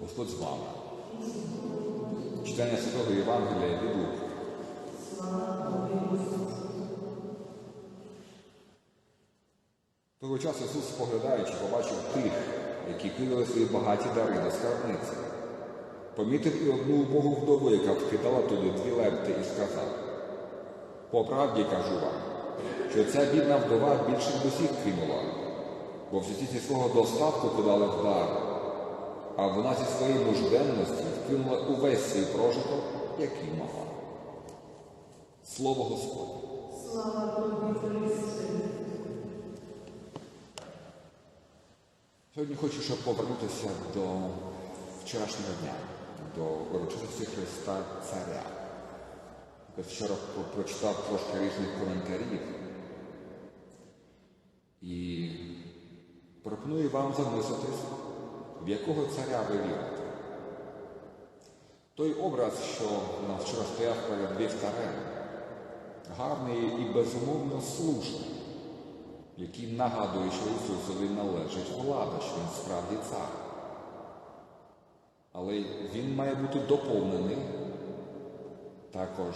Господь з вами. Читання Святого Євангелія від Луки. Того часу Ісус, споглядаючи, побачив тих, які кидали свої багаті дари до скарбниці. Помітив і одну убогу вдову, яка вкидала туди дві лепти, і сказав: По правді кажу вам, що ця бідна вдова більше усіх кинула, бо всі зі свого достатку кидали в дар, а вона зі своєї нужденності вкинула увесь свій прожиток, який могла. Слово Господне. Сьогодні хочу, щоб повернутися до вчорашнього дня, до урочистості Христа Царя. Я вчора прочитав трошки різних коментарів і пропоную вам замислитись, в якого царя ви вірите. Той образ, що нас вчора стояв перед вівтарем, гарний і безумовно слушний, який нагадує, що Ісусові належить влада, що Він справді цар. Але він має бути доповнений також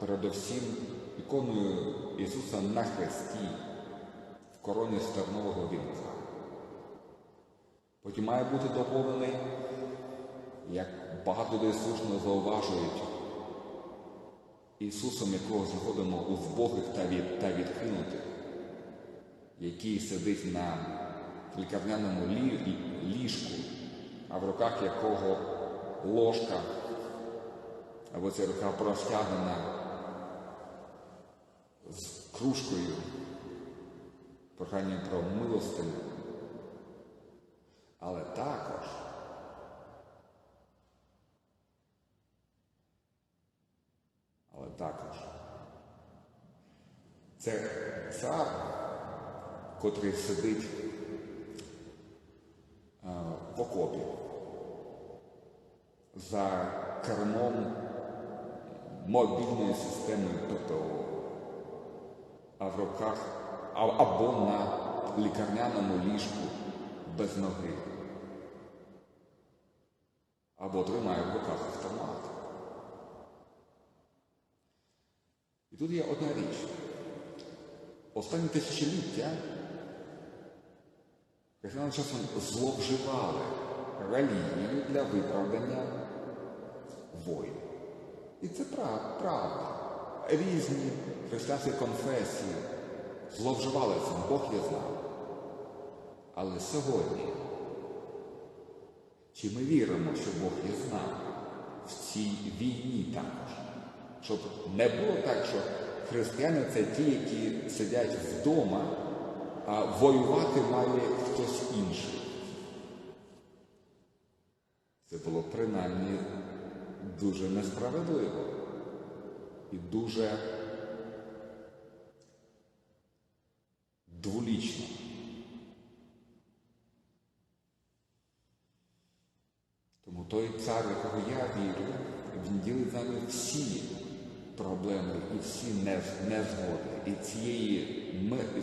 передовсім іконою Ісуса на хресті в короні стернового вінка. Потім має бути доповнений, як багато людей слушно зауважують, Ісусом, якого знаходимо у збогих та, від, та відкинутих, який сидить на лікарняному лі, ліжку, а в руках якого ложка, або ця рука простягнена з кружкою, проханням про милостиню. Але також але також. Це цар, котрий сидить е, в окопі. За кермом мобільної системи ППО, а в руках або на лікарняному ліжку без ноги, або тримає в руках автомат. І тут є одна річ. Останні тисячоліття християни часом зловживали релігією для виправдання воїн. І це правда. Різні християнські конфесії зловживали цим, Бог є знав. Але сьогодні, чи ми віримо, що Бог є з нами в цій війні також? Щоб не було так, що християни це ті, які сидять вдома, а воювати має хтось інший. Це було принаймні дуже несправедливо і дуже дволічно. Тому той цар, якого я вірю, він ділить нами всі проблеми і всі нез- незгоди, і цієї,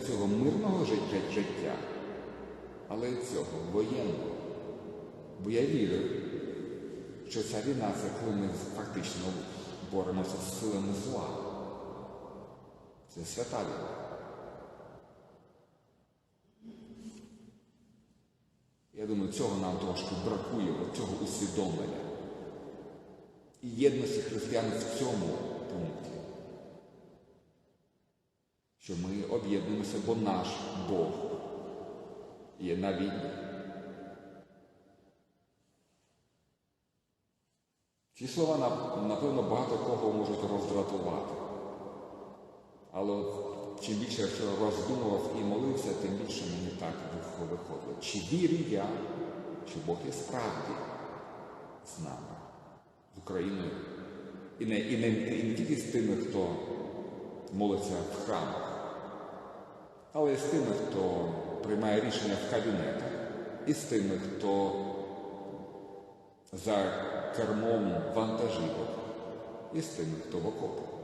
цього мирного життя, але й цього воєнного. Бо я вірю, що ця війна це коли ми фактично боремося з силами зла. Це свята війна. Я думаю, цього нам трошки бракує, цього усвідомлення. І єдності християн в цьому Що ми об'єднуємося, бо наш Бог є на війні. Ці слова, напевно, багато кого можуть роздратувати. Але чим більше я роздумував і молився, тим більше мені так вих- виходило. Чи вірю я, що Бог є справді з нами, з Україною? І не, і не, і не тільки з тими, хто молиться в храмах, але й з тими, хто приймає рішення в кабінетах, і з тими, хто за кермом вантажівок, і з тими, хто в окопах.